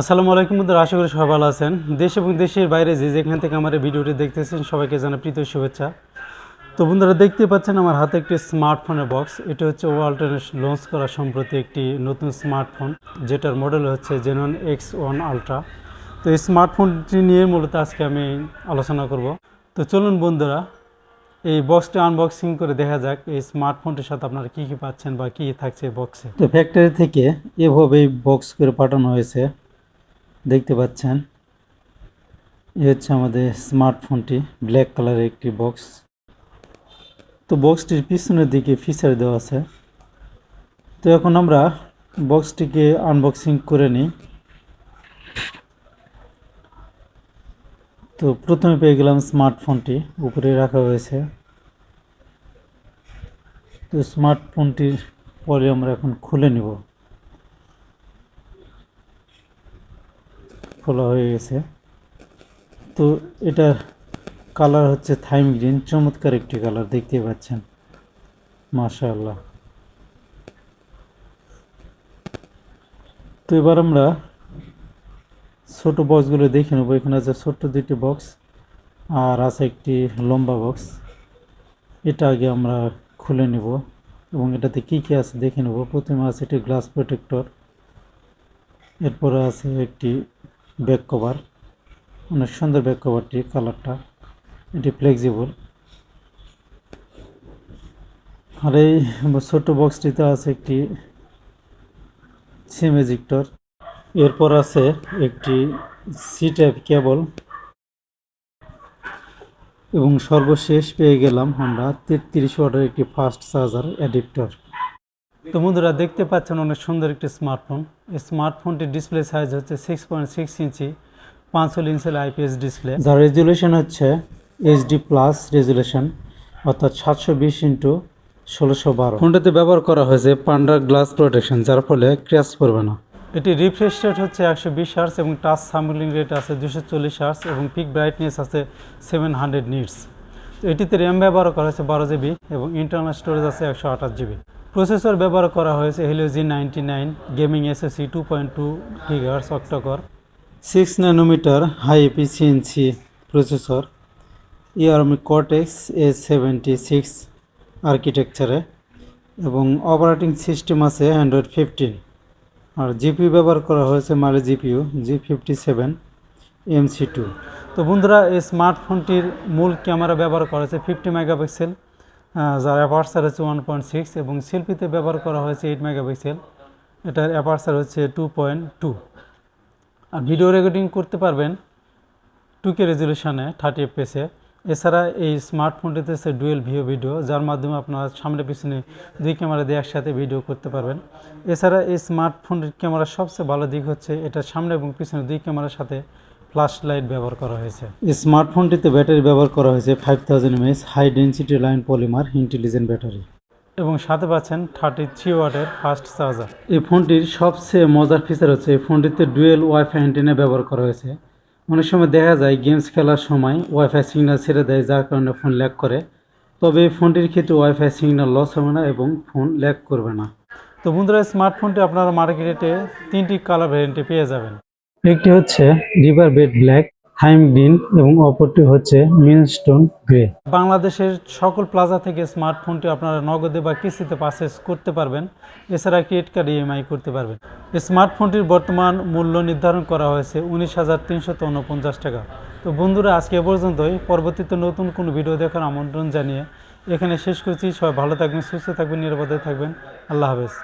আসসালামু আলাইকুম বন্ধুরা, আশা করি সবাই ভালো আছেন। দেশ এবং দেশের বাইরে যে যেখান থেকে আমার ভিডিওটি দেখতেছেন, সবাইকে জানা প্রীত শুভেচ্ছা। তো বন্ধুরা, দেখতে পাচ্ছেন আমার হাতে একটি স্মার্টফোনের বক্স এটা হচ্ছে ওয়ালটনের লঞ্চ করা সম্প্রতি একটি নতুন স্মার্টফোন যেটার মডেল হচ্ছে জেনন এক্স ওয়ান আলট্রা তো এই স্মার্টফোনটি নিয়ে মূলত আজকে আমি আলোচনা করব। তো চলুন বন্ধুরা, এই বক্সটি আনবক্সিং করে দেখা যাক এই স্মার্টফোনটির সাথে আপনারা কী কী পাচ্ছেন বা কী থাকছে বক্সে তো ফ্যাক্টরি থেকে এভাবেই বক্স করে পাঠানো হয়েছে। দেখতে পাচ্ছেন। এই হচ্ছে আমাদের স্মার্টফোনটি, ব্ল্যাক কালারের একটি বক্স। তো বক্সটির পিছনের দিকে ফিচার দেওয়া আছে। তো এখন আমরা বক্সটিকে আনবক্সিং করে নিই। তো প্রথমে পেয়ে গেলাম স্মার্টফোনটি, উপরে রাখা হয়েছে। তো স্মার্টফোনটির পরে আমরা এখন খুলে নেব। খোলা হয়ে গেছে। তো এটার কালার হচ্ছে থাইম গ্রিন, চমৎকার একটি কালার, দেখতে পাচ্ছেন। মাশাআল্লাহ। তো এবার আমরা ছোট বক্সগুলো দেখে নেব। এখানে আছে ছোট্ট দুটি বক্স আর আছে একটি লম্বা বক্স এটা আগে আমরা খুলে নেব এবং এটাতে কী কী আছে দেখে নেব। প্রথমে আছে একটি গ্লাস প্রোটেক্টর এরপরে আছে একটি ব্যাক কভার অনেক সুন্দর ব্যাক কভারটি কালারটা এটি ফ্লেক্সিবল আর এই ছোট বক্সটিতে আছে একটি সিম এজিক্টর এরপর আছে একটি সি টাইপ কেবল এবং সর্বশেষ পেয়ে গেলাম আমরা তেত্রিশ ওয়াটের একটি ফাস্ট চার্জার অ্যাডাপ্টার তো বন্ধুরা দেখতে পাচ্ছেন অনেক সুন্দর একটি স্মার্টফোন এই স্মার্টফোনটির ডিসপ্লে সাইজ হচ্ছে সিক্স পয়েন্ট সিক্স ইঞ্চি পাঁচশো ইঞ্চের আইপিএস ডিসপ্লে যার রেজুলেশন হচ্ছে এইচডি প্লাস রেজুলেশন অর্থাৎ সাতশো বিশ ইন্টু ষোলোশো বারো। ফোনটাতে ব্যবহার করা হয়েছে পান্ডার গ্লাস প্রোটেকশন যার ফলে ক্র্যাশ পড়বে না। এটি রিফ্রেশ রেট হচ্ছে একশো বিশ হার্স এবং টাচ সাম্বলিং রেট আছে দুশো চল্লিশ হার্স এবং পিক ব্রাইটনেস আছে সেভেন হান্ড্রেড নিটস এটিতে র্যাম ব্যবহার করা হয়েছে বারো জিবি এবং ইন্টারনাল স্টোরেজ আছে একশো আঠাশ জিবি প্রসেসর ব্যবহার করা হয়েছে Helio G ninety nine gaming এসএসি two point two gigahertz octacore six nanometer high efficiency processor ARM Cortex A seventy six আর্কিটেকচারে এবং অপারেটিং সিস্টেম আছে অ্যান্ড্রয়েড ফিফটিন আর জিপিউ ব্যবহার করা হয়েছে Mali GPU G fifty seven MC two তো বন্ধুরা, এই স্মার্টফোনটির মূল ক্যামেরা ব্যবহার করা হয়েছে ফিফটি মেগাপিক্সেল যার অ্যাপারচার হচ্ছে ওয়ান পয়েন্ট সিক্স এবং সেলফিতে ব্যবহার করা হয়েছে এইট মেগাপিক্সেল এটার অ্যাপারচার হচ্ছে টু পয়েন্ট টু আর ভিডিও রেকর্ডিং করতে পারবেন টু কে রেজলিউশনে থার্টি এফপিএসে এছাড়া এই স্মার্টফোনটিতে হচ্ছে ডুয়েল ভিও ভিডিও যার মাধ্যমে আপনারা সামনে পিছনে দুই ক্যামেরা দিয়ে একসাথে ভিডিও করতে পারবেন। এছাড়া এই স্মার্টফোনের ক্যামেরার সবচেয়ে ভালো দিক হচ্ছে এটা সামনে এবং পিছনে দুই ক্যামেরার সাথে ফ্ল্যাশ লাইট ব্যবহার করা হয়েছে। স্মার্টফোনটিতে ব্যাটারি ব্যবহার করা হয়েছে five thousand mAh high density line polymer intelligent battery এবং সাথে পাচ্ছেন থার্টি থ্রি ওয়াটের ফাস্ট চার্জার এই ফোনটির সবচেয়ে মজার ফিচার হচ্ছে এই ফোনটিতে ডুয়েল ওয়াইফাই অ্যান্টেনা ব্যবহার করা হয়েছে। অনেক সময় দেখা যায় গেমস খেলার সময় ওয়াইফাই সিগন্যাল ছেড়ে দেয় যার কারণে ফোন ল্যাক করে। তবে এই ফোনটির ক্ষেত্রে ওয়াইফাই সিগন্যাল লস হবে না এবং ফোন ল্যাক করবে না। তো বন্ধুরা স্মার্টফোনটি আপনারা মার্কেটে তিনটি কালার ভ্যারিয়েন্টে পেয়ে যাবেন। একটি হচ্ছে রিভার বেড ব্ল্যাক হাইম গ্রিন এবং অপরটি হচ্ছে মিনস্টোন গ্রে। বাংলাদেশের সকল প্লাজা থেকে স্মার্টফোনটি আপনারা নগদে বা কিস্তিতে পারচেস করতে পারবেন। এছাড়া ক্রেডিট কার্ড ইএমআই করতে পারবেন। স্মার্টফোনটির বর্তমান মূল্য নির্ধারণ করা হয়েছে উনিশ হাজার তিনশত উনপঞ্চাশ টাকা। তো বন্ধুরা, আজকে এ পর্যন্তই। পরবর্তীতে নতুন কোনো ভিডিও দেখার আমন্ত্রণ জানিয়ে এখানে শেষ করছি। সবাই ভালো থাকবেন, সুস্থ থাকবেন, নিরাপদে থাকবেন। আল্লাহ হাফেজ।